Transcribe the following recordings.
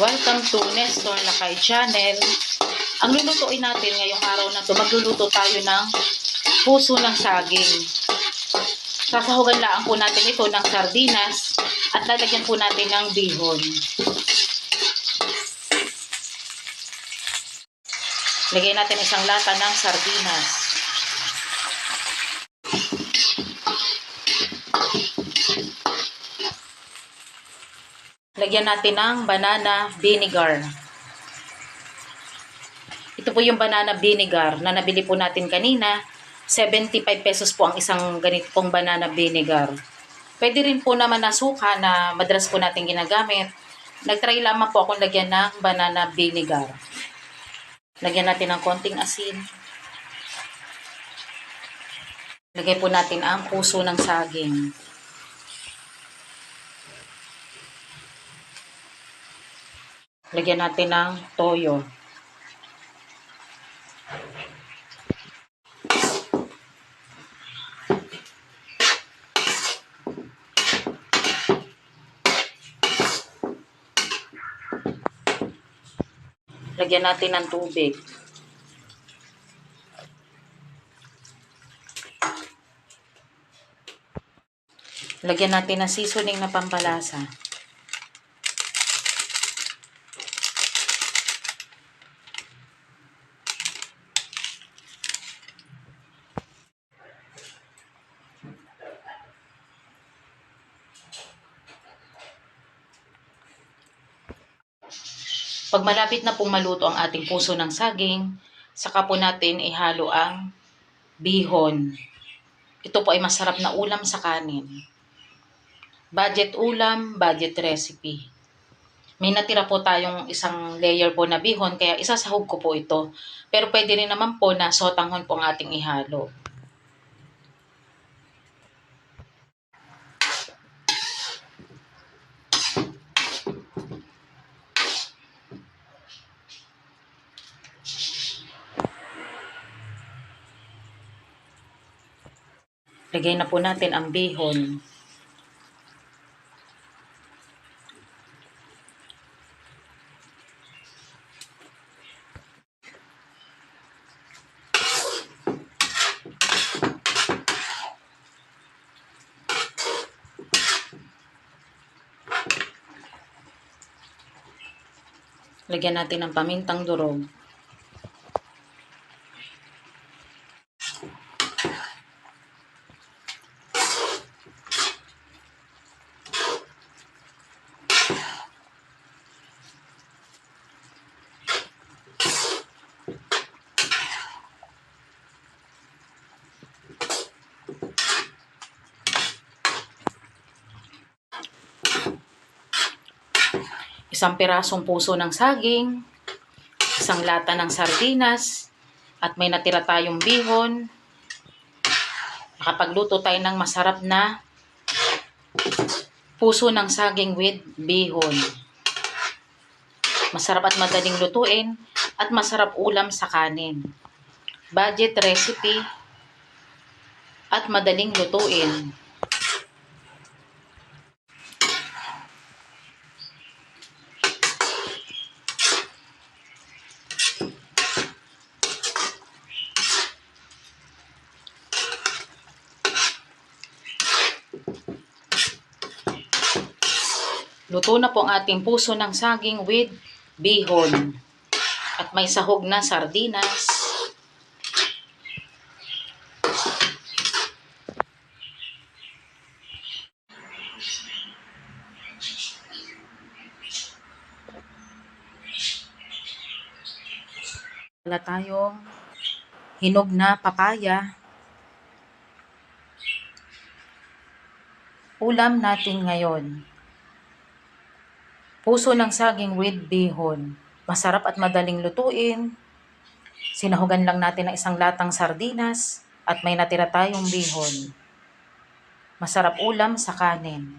Welcome to Nestor Lakay Channel. Ang lulutuin natin ngayong araw na to, magluluto tayo ng puso ng saging. Sasahugan lang po natin ito ng sardinas at lalagyan po natin ng bihon. Lagyan natin isang lata ng sardinas. Lagyan natin ng banana vinegar. Ito po yung banana vinegar na nabili po natin kanina. 75 pesos po ang isang ganito pong banana vinegar. Pwede rin po naman na suka na madalas po natin ginagamit. Nagtry lamang po akong lagyan ng banana vinegar. Lagyan natin ng konting asin. Lagay po natin ang puso ng saging. Lagyan natin ng toyo. Lagyan natin ng tubig. Lagyan natin ng seasoning na pampalasa. Pag malapit na pong maluto ang ating puso ng saging, saka po natin ihalo ang bihon. Ito po ay masarap na ulam sa kanin. Budget ulam, budget recipe. May natira po tayong isang layer po na bihon, kaya isasahog ko po ito. Pero pwede rin naman po na sotanghon po ang ating ihalo. Lagay na po natin ang bihon. Lagyan natin ng pamintang durog. Isang pirasong puso ng saging, isang lata ng sardinas, at may natira tayong bihon. Nakapagluto tayo ng masarap na puso ng saging with bihon. Masarap at madaling lutuin at masarap ulam sa kanin. Budget recipe at madaling lutuin. Luto na po ang ating puso ng saging with bihon. At may sahog na sardinas. Wala tayong hinog na papaya. Ulam natin ngayon. Puso ng saging with bihon. Masarap at madaling lutuin. Sinahugan lang natin ng isang latang sardinas at may natira tayong bihon. Masarap ulam sa kanin.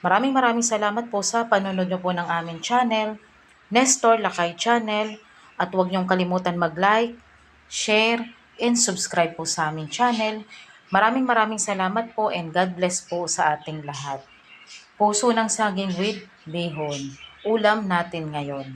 Maraming maraming salamat po sa panonood nyo po ng aming channel, Nestor Lakay Channel, at huwag niyong kalimutan mag-like, share, and subscribe po sa aming channel. Maraming maraming salamat po and God bless po sa ating lahat. Puso ng saging with bihon. Ulam natin ngayon.